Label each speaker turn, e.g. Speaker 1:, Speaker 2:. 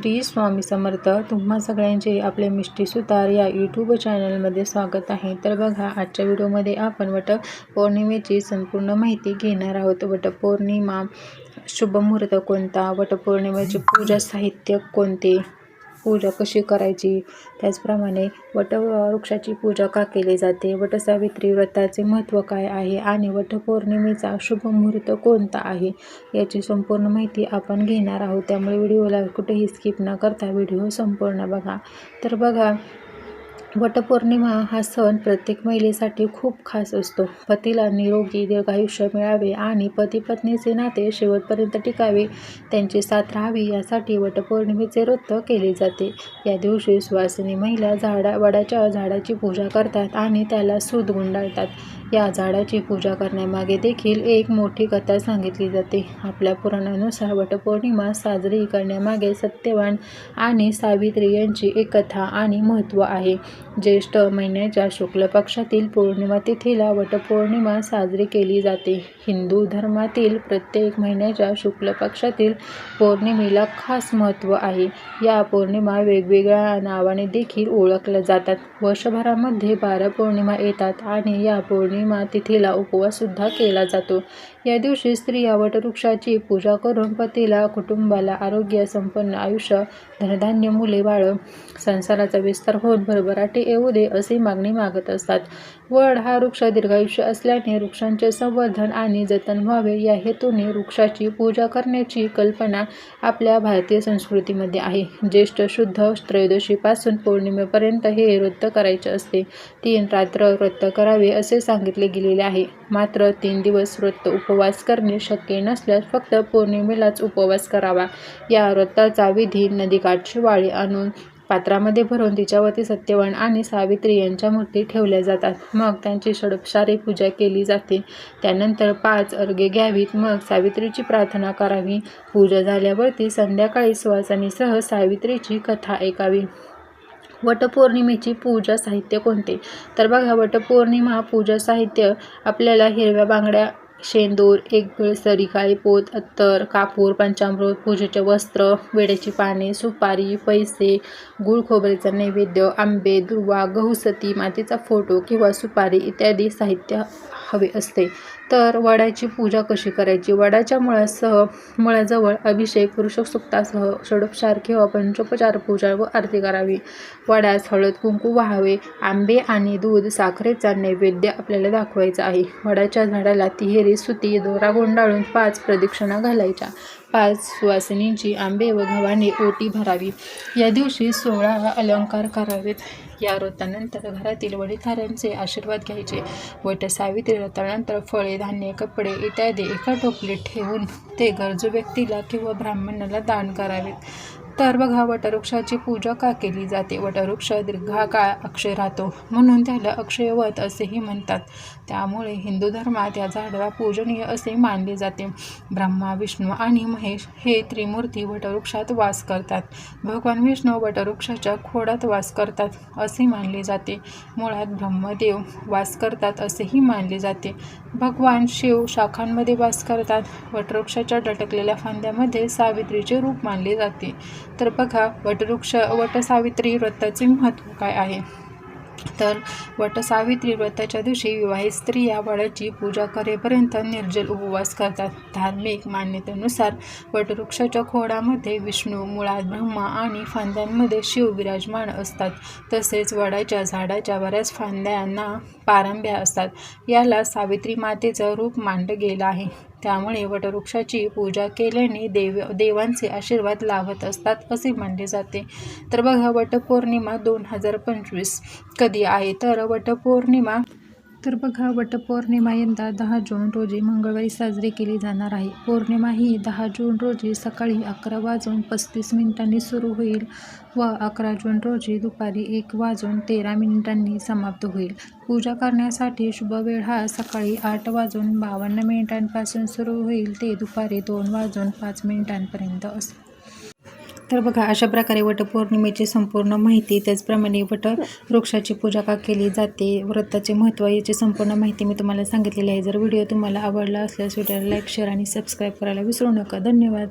Speaker 1: श्री स्वामी समर्थ. तुम्हा सगळ्यांचे आपले मिष्टी सुतार या यूट्यूब चॅनलमध्ये स्वागत आहे. तर बघा आजच्या व्हिडिओमध्ये आपण वटपौर्णिमेची संपूर्ण माहिती घेणार आहोत. वटपौर्णिमा शुभ मुहूर्त कोणता? वटपौर्णिमेचे पूजा साहित्य कोणते? पूजा कशी करायची? त्याचप्रमाणे वटवृक्षाची पूजा का केली जाते? वटसावित्री व्रताचे महत्त्व काय आहे? आणि वटपौर्णिमेचा शुभ मुहूर्त कोणता आहे? याची संपूर्ण माहिती आपण घेणार आहोत. त्यामुळे व्हिडिओला कुठेही स्किप न करता व्हिडिओ संपूर्ण बघा. तर बघा वटपौर्णिमा हा सण प्रत्येक महिलेसाठी खूप खास असतो. पतीला निरोगी दीर्घायुष्य मिळावे आणि पती पत्नीचे नाते शेवटपर्यंत टिकावे. त्यांची साथ राहावी यासाठी वटपौर्णिमेचे व्रत केले जाते. या दिवशी सुवासिनी महिला झाडा वडाच्या झाडाची पूजा करतात आणि त्याला सूद गुंडाळतात. या झाडाची पूजा करण्यामागे देखील एक मोठी कथा सांगितली जाते. आपल्या पुराणानुसार वटपौर्णिमा साजरी करण्यामागे सत्यवान आणि सावित्री यांची एक कथा आणि महत्त्व आहे. ज्येष्ठ महिन्याच्या शुक्ल पक्षातील पौर्णिमा तिथीला वटपौर्णिमा साजरी केली जाते. हिंदू धर्मातील प्रत्येक महिन्याच्या शुक्ल पक्षातील पौर्णिमेला खास महत्त्व आहे. या पौर्णिमा वेगवेगळ्या नावाने देखील ओळखल्या जातात. वर्षभरामध्ये बारा पौर्णिमा येतात आणि या पौर्णिमा तिथीला उपवाससुद्धा केला जातो. या दिवशी स्त्रिया वटवृक्षाची पूजा करून पतीला कुटुंबाला आरोग्य संपन्न आयुष्य धनधान्य मुले बाळ संसाराचा विस्तार होऊन भरभराटे येऊ दे अशी मागणी मागत असतात. वड हा वृक्ष दीर्घायुष्य असल्याने वृक्षांचे संवर्धन आणि जतन व्हावे या हेतूने वृक्षाची पूजा करण्याची कल्पना आपल्या भारतीय संस्कृतीमध्ये आहे. ज्येष्ठ शुद्ध त्रयोदशीपासून पौर्णिमेपर्यंत हे व्रत करायचे असते. तीन रात्र व्रत करावे असे सांगितले गेलेले आहे. मात्र तीन दिवस व्रत उपवास करणे शक्य नसल्यास फक्त पौर्णिमेलाच उपवास करावा. या व्रताचा विधी नदीकाठची वाळी आणून पात्रामध्ये भरून तिच्यावरती सत्यवान आणि सावित्री यांच्या मूर्ती ठेवल्या जातात. मग त्यांची षडपशारी पूजा केली जाते. त्यानंतर पाच अर्घे घ्यावीत. मग सावित्रीची प्रार्थना करावी. पूजा झाल्यावरती संध्याकाळी सुवासनीसह सावित्रीची कथा ऐकावी. वटपौर्णिमेची पूजा साहित्य कोणते? तर बघा वटपौर्णिमा पूजा साहित्य आपल्याला हिरव्या बांगड्या शेंदूर एक सरी काळी पोत अत्तर कापूर पंचामृत पूजेचे वस्त्र वेड्याची पाने सुपारी पैसे गुळ खोबरेचा नैवेद्य आंबे दुर्वा गहुसती मातीचा फोटो किंवा सुपारी इत्यादी साहित्य हवे असते. तर वडाची पूजा कशी करायची? वडाच्या मुळासह मुळाजवळ अभिषेक पुरुषोक्तासह षडोपचार किंवा पंचोपचार पूजा व आरती करावी. वड्यास हळद कुंकू वाहावे आंबे आणि दूध साखरेचा नैवेद्य आपल्याला दाखवायचा आहे. वडाच्या झाडाला तिहेरी सुती दोरा गोंडाळून पाच प्रदक्षिणा घालायच्या. पाच सुवासिनींची आंबे व गव्हाने ओटी भरावी. या दिवशी सोळा अलंकार करावेत. या व्रतानंतर घरातील वडीलधाऱ्यांचे आशीर्वाद घ्यायचे वट सावित्री व्रतानंतर फळे धान्य कपडे इत्यादी एका टोपलीत ठेवून ते गरजू व्यक्तीला किंवा ब्राह्मणाला दान करावेत तर बघा वटवृक्षाची पूजा का केली जाते? वटवृक्ष दीर्घकाळ अक्षय राहतो म्हणून त्याला अक्षयवत असेही म्हणतात. त्यामुळे हिंदू धर्मात या झाडाला पूजनीय असे मानले जाते. ब्रह्मा विष्णू आणि महेश हे त्रिमूर्ती वटवृक्षात वास करतात. भगवान विष्णू वटवृक्षाच्या खोडात वास करतात असे मानले जाते. मुळात ब्रह्मदेव वास करतात असेही मानले जाते. भगवान शिव शाखांमध्ये वास करतात. वटवृक्षाच्या लटकलेल्या फांद्यामध्ये सावित्रीचे रूप मानले जाते. तर बघा वटवृक्ष वटसावित्री व्रताचे महत्त्व काय आहे? तर वटसावित्री व्रताच्या दिवशी विवाहित स्त्रिया वडाची पूजा करेपर्यंत निर्जल उपवास करतात. धार्मिक मान्यतेनुसार वटवृक्षाच्या खोडामध्ये विष्णू मुळात ब्रह्मा आणि फांद्यांमध्ये शिव विराजमान असतात. तसेच वडाच्या झाडाच्या बऱ्याच फांद्यांना पारंब्या असतात. याला सावित्री मातेचं रूप मांडलं गेलं आहे. त्यामुळे वटवृक्षाची पूजा केल्याने देव देवांचे आशीर्वाद लाभत असतात असे मानले जाते. तर बघा वटपौर्णिमा दोन हजार पंचवीस. कधी आहे? तर वटपौर्णिमा तर बघा वटपौर्णिमा यंदा दहा जून रोजी मंगळवारी साजरी केली जाणार आहे. पौर्णिमा ही दहा जून रोजी सकाळी अकरा वाजून पस्तीस मिनिटांनी सुरू होईल व अकरा जून रोजी दुपारी एक वाजून तेरा मिनिटांनी समाप्त होईल. पूजा करण्यासाठी शुभ वेळ हा सकाळी आठ वाजून बावन्न मिनिटांपासून सुरू होईल ते दुपारी दोन वाजून पाच मिनिटांपर्यंत असेल. तर बघा अशा प्रकारे वटपौर्णिमेची संपूर्ण माहिती त्याचप्रमाणे वट वृक्षाची पूजा का केली जाते व्रताचे महत्त्व याची संपूर्ण माहिती मी तुम्हाला सांगितलेली आहे. जर व्हिडिओ तुम्हाला आवडला असल्यास व्हिडिओला लाईक शेअर आणि सबस्क्राईब करायला विसरू नका. धन्यवाद.